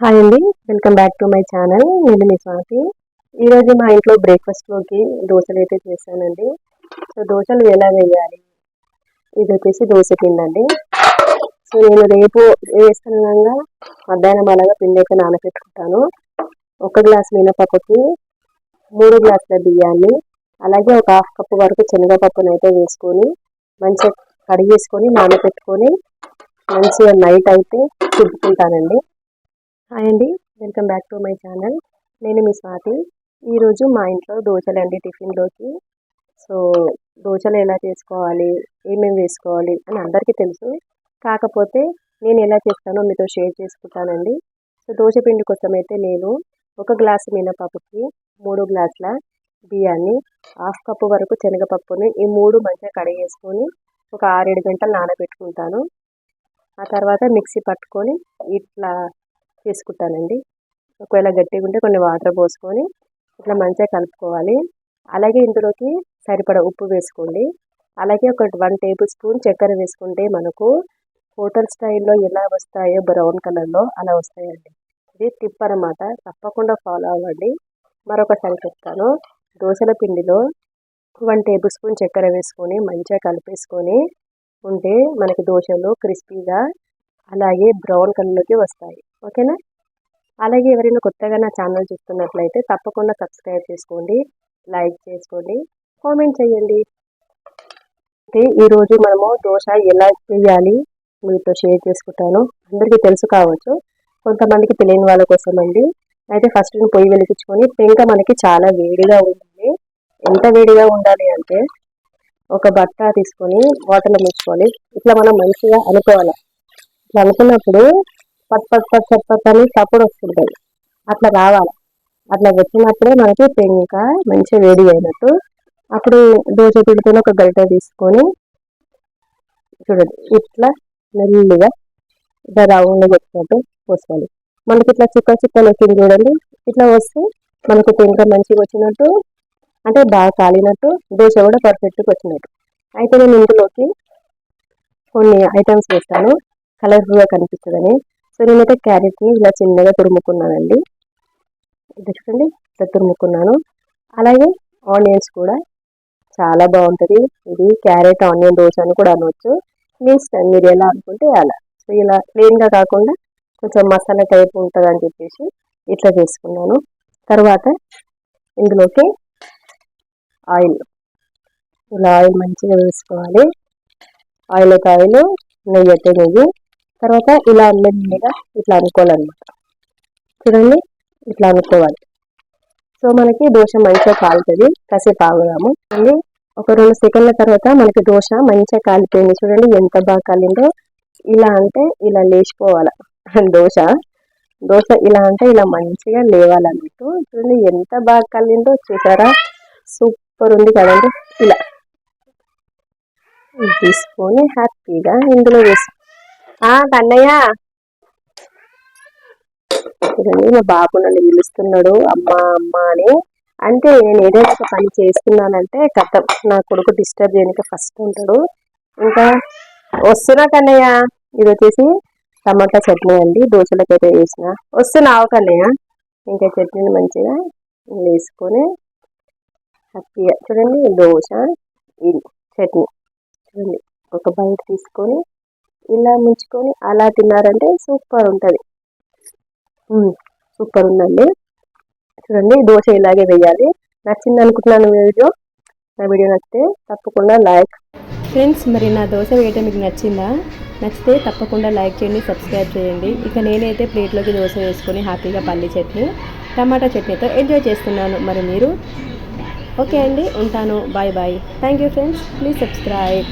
Hi అండి. Welcome back to my channel. నేను మీ స్వాతి. ఈరోజు మా ఇంట్లో బ్రేక్ఫాస్ట్లోకి దోశలు అయితే చేశానండి. సో దోశలు ఎలా వేయాలి? ఇది వచ్చేసి దోశ పిండి అండి సో నేను రేపు వేస్తున్నా మధ్యాహ్నం అలాగా పిండి అయితే నానబెట్టుకుంటాను ఒక గ్లాస్ మినపప్పుకి మూడు గ్లాసుల బియ్యాన్ని అలాగే ఒక హాఫ్ కప్ వరకు శనగపప్పును అయితే వేసుకొని మంచిగా కడిగేసుకొని నానబెట్టుకొని మంచిగా నైట్ అయితే చుట్టుకుంటానండి హాయ్ అండి welcome back to my channel నేను మీ స్వాతి. ఈరోజు మా ఇంట్లో దోశలు అండి టిఫిన్లోకి. సో దోశలు ఎలా చేసుకోవాలి ఏమేమి వేసుకోవాలి అని అందరికీ తెలుసు. కాకపోతే నేను ఎలా చేస్తానో మీతో షేర్ చేసుకుంటానండి. సో దోశ పిండి కోసం అయితే నేను ఒక గ్లాసు మినపప్పుకి మూడు గ్లాసుల బియ్యాన్ని హాఫ్ కప్పు వరకు శనగపప్పుని ఈ మూడు మంచిగా కడిగేసుకొని ఒక ఆరేడు గంటలు నానబెట్టుకుంటాను. ఆ తర్వాత మిక్సీ పట్టుకొని ఇట్లా చేసుకుంటానండి. ఒకవేళ గట్టిగా ఉంటే కొన్ని వాటర్ పోసుకొని ఇట్లా మంచిగా కలుపుకోవాలి. అలాగే ఇందులోకి సరిపడ ఉప్పు వేసుకోండి. అలాగే ఒక వన్ టేబుల్ స్పూన్ చక్కెర వేసుకుంటే మనకు హోటల్ స్టైల్లో ఎలా వస్తాయో బ్రౌన్ కలర్లో అలా వస్తాయండి. ఇది టిప్ అనమాట తప్పకుండా ఫాలో అవ్వండి. మరొకసారి చెప్తాను. దోశల పిండిలో వన్ టేబుల్ స్పూన్ చక్కెర వేసుకొని మంచిగా కలిపేసుకొని ఉంటే మనకి దోశలు క్రిస్పీగా అలాగే బ్రౌన్ కలర్లోకి వస్తాయి. ఓకేనా? అలాగే ఎవరైనా కొత్తగా నా ఛానల్ చూస్తున్నట్లయితే తప్పకుండా సబ్స్క్రైబ్ చేసుకోండి లైక్ చేసుకోండి కామెంట్ చేయండి. అయితే ఈరోజు మనము దోశ ఎలా చేయాలి మీతో షేర్ చేసుకుంటాను. అందరికీ తెలుసు కావచ్చు కొంతమందికి తెలియని వాళ్ళ కోసం అండి. అయితే ఫస్ట్ పొయ్యి వెలిగించుకొని పెంక మనకి చాలా వేడిగా ఉంటుంది ఎంత వేడిగా ఉండాలి అంటే ఒక బట్ట తీసుకొని వాటర్లో ముంచుకొని ఇట్లా మనం మంచిగా అనుకోవాలి. ఇట్లా అనుకున్నప్పుడు పట్ పట్ పట్ పట్ పట్ అని సపోర్ట్ వస్తుంటుంది. అట్లా రావాలి. అట్లా వచ్చినప్పుడే మనకి పెంక మంచిగా వేడి అయినట్టు. అప్పుడు దోశ పిండితో ఒక గరిట తీసుకొని చూడండి ఇట్లా మెల్లిగా ఇట్లా రౌండ్గా వచ్చినట్టు పోసుకోవాలి. మనకి ఇట్లా చుక్క చిక్కలు వచ్చింది చూడండి. ఇట్లా వస్తే మనకు పెంక మంచిగా వచ్చినట్టు అంటే బాగా కాలినట్టు దోశ కూడా పర్ఫెక్ట్గా వచ్చినట్టు. అయితే నేను ఇందులోకి కొన్ని ఐటమ్స్ వేస్తాను. కలర్ఫుల్గా కనిపిస్తుందని. సో నేనైతే క్యారెట్ని ఇలా చిన్నగా తురుముకున్నానండి. చూడండి ఇట్లా తురుముకున్నాను. అలాగే ఆనియన్స్ కూడా చాలా బాగుంటుంది. ఇది క్యారెట్ ఆనియన్ దోశ అని కూడా అనవచ్చు మీ ఇష్టం మీరు ఎలా అనుకుంటే అలా. సో ఇలా ప్లెయిన్గా కాకుండా కొంచెం మసాలా టైప్ ఉంటుంది అని చెప్పేసి ఇట్లా చేసుకున్నాను. తర్వాత ఇందులోకి ఆయిల్. ఇలా ఆయిల్ మంచిగా వేసుకోవాలి. ఆయిల్ అయితే ఆయిల్ నెయ్యి అయితే నెయ్యి. తర్వాత ఇలా మెల్లిగా ఇట్లా అనుకోవాలన్నమాట. చూడండి ఇట్లా అనుకోవాలి. సో మనకి దోశ మంచిగా కాలుతుంది. కాసేపు ఆగుదాము. అండి ఒక రెండు సెకండ్ల తర్వాత మనకి దోశ మంచిగా కాలిపోయింది. చూడండి ఎంత బాగా కాలిందో. ఇలా అంటే ఇలా లేచిపోవాలి. దోశ దోశ ఇలా అంటే ఇలా మంచిగా లేవాలన్నట్టు. చూడండి ఎంత బాగా కాలిందో చూసారా? సూపర్ ఉంది కదండి. ఇలా. తీసుకొని హ్యాపీగా ఇందులో వేసి కన్నయ్య. మా బాబు నన్ను పిలుస్తున్నాడు. అమ్మ అమ్మ అని. అంటే నేను ఏదైనా ఒక పని చేస్తున్నానంటే కథ నా కొడుకు డిస్టర్బ్ చేయడానికి ఫస్ట్ ఉంటాడు. ఇంకా వస్తున్నా కన్నయ్య? ఇది వచ్చేసి టమాటా చట్నీ అండి దోశలకైతే వేసిన వస్తున్నావు కన్నయ్య? ఇంకా చట్నీని మంచిగా వేసుకొని హ్యాపీగా చూడండి దోశ ఇది చట్నీ. చూడండి ఒక బయట తీసుకొని ఇలా ముంచుకొని అలా తిన్నారంటే సూపర్ ఉంటుంది. సూపర్ ఉందండి. చూడండి దోశ ఇలాగే వేయాలి. నచ్చింది అనుకుంటున్నాను వీడియో. నా వీడియో నచ్చితే తప్పకుండా లైక్. ఫ్రెండ్స్ మరి నా దోశ వేయటం మీకు నచ్చిందా? నచ్చితే తప్పకుండా లైక్ చేయండి సబ్స్క్రైబ్ చేయండి. ఇక నేనైతే ప్లేట్లోకి దోశ వేసుకొని హ్యాపీగా పల్లి చట్నీ టమాటా చట్నీతో ఎంజాయ్ చేస్తున్నాను. మరి మీరు? ఓకే అండి ఉంటాను. Bye bye. Thank you friends. Please subscribe.